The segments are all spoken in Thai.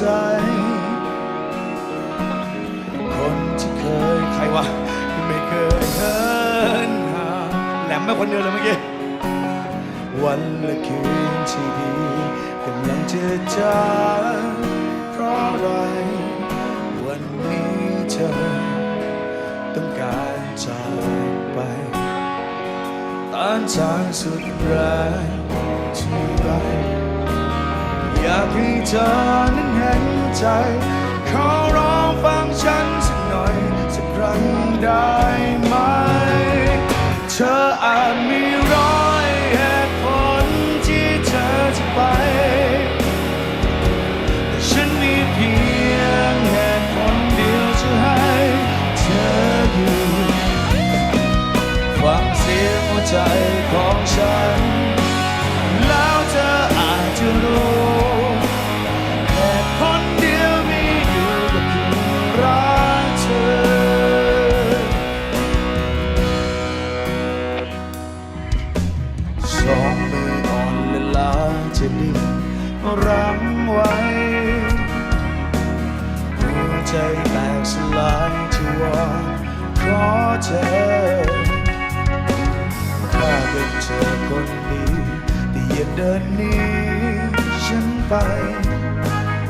จ คนที่เคยใครวะไม่เคยเหินห่าแหลมไม่คนเดียวเลยเมื่อกี้วันและคืนที่ดีกำลังจะจางเพราะอะไร วันนี้เธอต้องการจากไปตานทางสุดแรงที่ไรอยากให้เธอนั้น ใจขอร้องฟังฉันสักหน่อยสักครั้งได้ไหม เธออาจมี สองมืออ่อนและลาจะดิ้นรั้งไว้หัวใจแตกสลายที่ว่าขอเธอถ้าเป็นเธอคนดีแต่อย่าเดินหนี้ฉันไป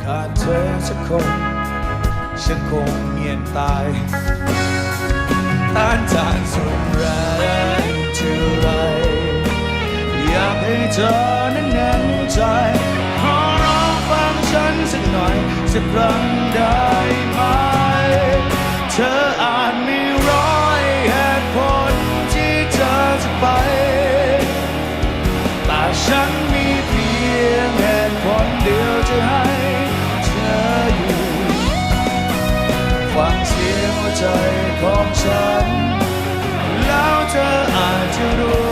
ขาดเธอสักคนฉันคงเงียนตายต้านทานสุด เธอนั้นแน่นใจ ขอร้องฟังฉันสักหน่อยสักครั้งได้ไหม เธออาจมีร้อยเหตุผลที่เธอจะไป แต่ฉันมีเพียงเหตุผลเดียวจะให้เธออยู่ ฟังเสียงหัวใจของฉัน แล้วเธออาจจะรู้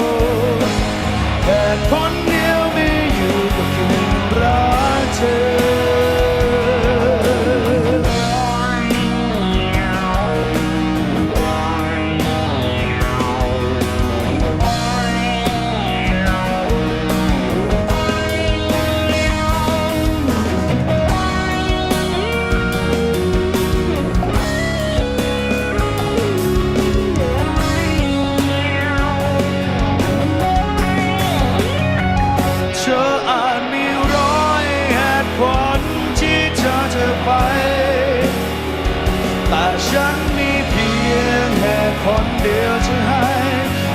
ฉันมีเพียงแห่คนเดียวจะให้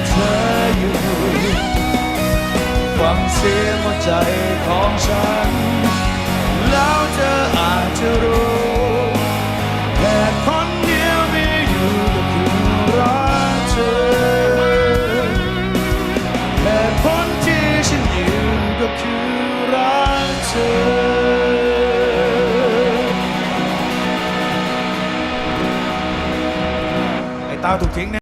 เธออยู่ฟังเสียงหัวใจของฉันาถูกทิ้งแน่